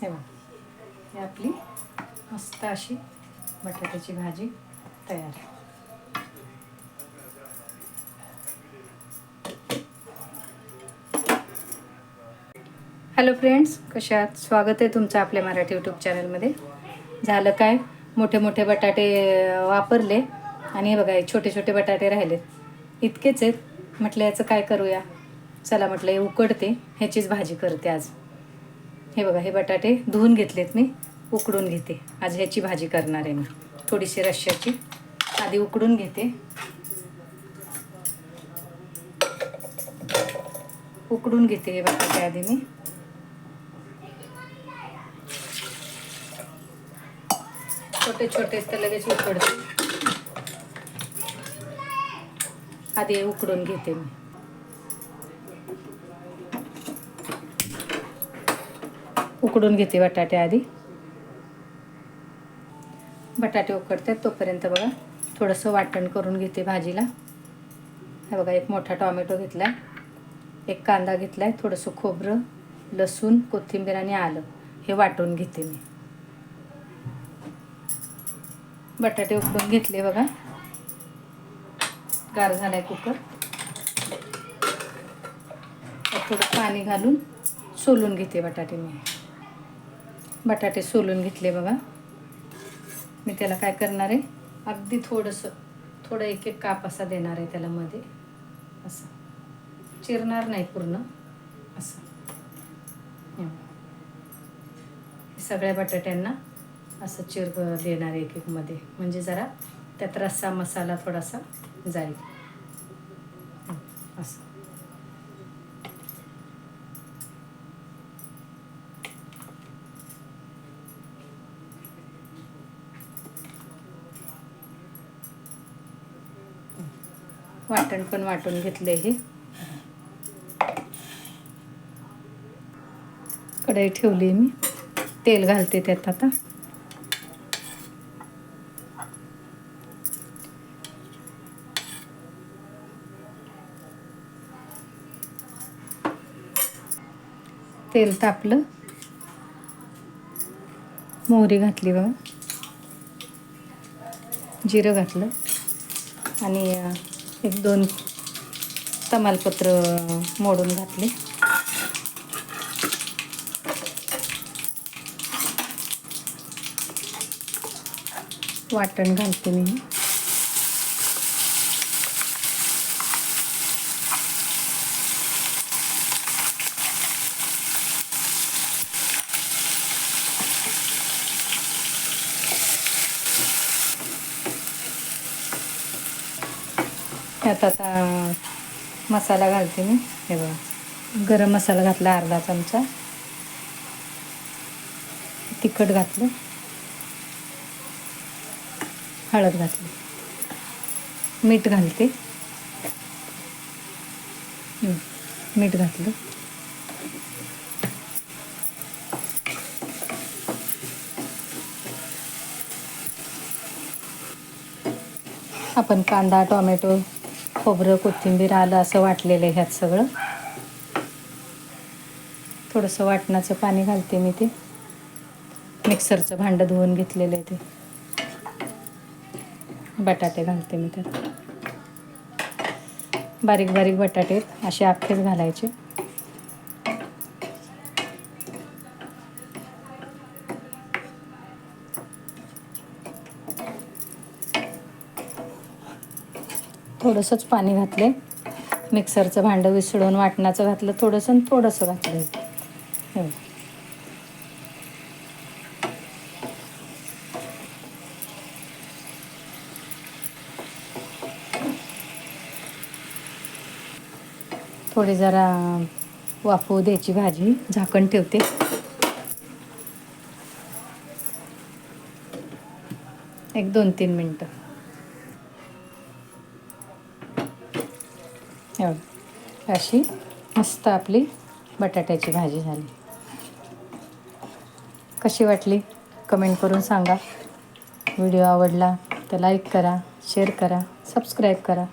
हे बघा. ही आपली मस्त अशी बटाट्याची भाजी तयार हॅलो फ्रेंड्स कशात स्वागत आहे तुमचं आपल्या मराठी यूट्यूब चॅनलमध्ये झालं काय? मोठे मोठे बटाटे वापरले. आणि हे बघा हे छोटे छोटे बटाटे राहिलेत इतकेच आहेत. म्हटलं याचं काय करूया? चला म्हटलं हे उकडते. ह्याचीच भाजी करते आज. हे बघा हे बटाटे धुवून घेतलेत मी उकडून घेते. आज ह्याची भाजी करणार आहे मी. थोडीशी रश्श्याची. आधी उकडून घेते. उकडून घेते हे बटाटे आधी मी. छोटे छोटे तर लगेच उकडते. आधी उकडून घेते मी. उकडून घेते बटाटे आधी. बटाटे उकडतात तोपर्यंत बघा थोडंसं वाटण करून घेते भाजीला. हे बघा एक मोठा टॉमॅटो घेतला आहे एक कांदा घेतला आहे थोडंसं खोबरं लसूण कोथिंबीर आणि आलं हे वाटून घेते मी. बटाटे उकडून घेतले बघा. गार झाला आहे कुकर थोडं पाणी घालून सोलून घेते बटाटे मी. बटाटे सोलून घेतले बघा. मी त्याला काय करणार आहे? अगदी थोडंसं थोडं एक एक काप असा देणार आहे त्याला मध्ये असं. चिरणार नाही पूर्ण. असं. हे सगळ्या बटाट्यांना असं चिर देणार आहे एक एक मध्ये. म्हणजे जरा त्यात रस्सा मसाला थोडासा जाईल. असं. वाटण पण वाटून घेतले हे. कढई ठेवली मी. तेल घालते त्यात आता. तेल तापलं. मोहरी घातली बघा. जिरं घातलं. आणि एक दोन तमालपत्र मोडून घातले. वाटण घालते मी त्यात आता मसाला घालते मी. हे बघा. गरम मसाला घातला अर्धा चमचा. तिखट घातलं. हळद घातली. मीठ घालते. मीठ घातलं. आपण कांदा टोमॅटो खोबरं कोथिंबीर आलं असं वाटलेलं आहे ह्यात सगळं. थोडंसं वाटणाचं पाणी घालते मी ते. मिक्सरचं भांडं धुवून घेतलेलं आहे ते. बटाटे घालते मी त्यात. बारीक बारीक बटाटे आहेत, असे अख्खेच घालायचे. थोडंसंच पाणी घातले मिक्सरचं भांडं विसळून वाटणाचं घातलं थोडंसं आणि थोडंसं घातलं हे थोडी जरा वाफवू द्यायची भाजी झाकण ठेवते. एक दोन तीन मिनटं. हे बघा. अशी मस्त आपली बटाट्याची भाजी झाली. कशी वाटली? कमेंट करून सांगा. व्हिडिओ आवडला तर लाईक करा शेअर करा सबस्क्राईब करा.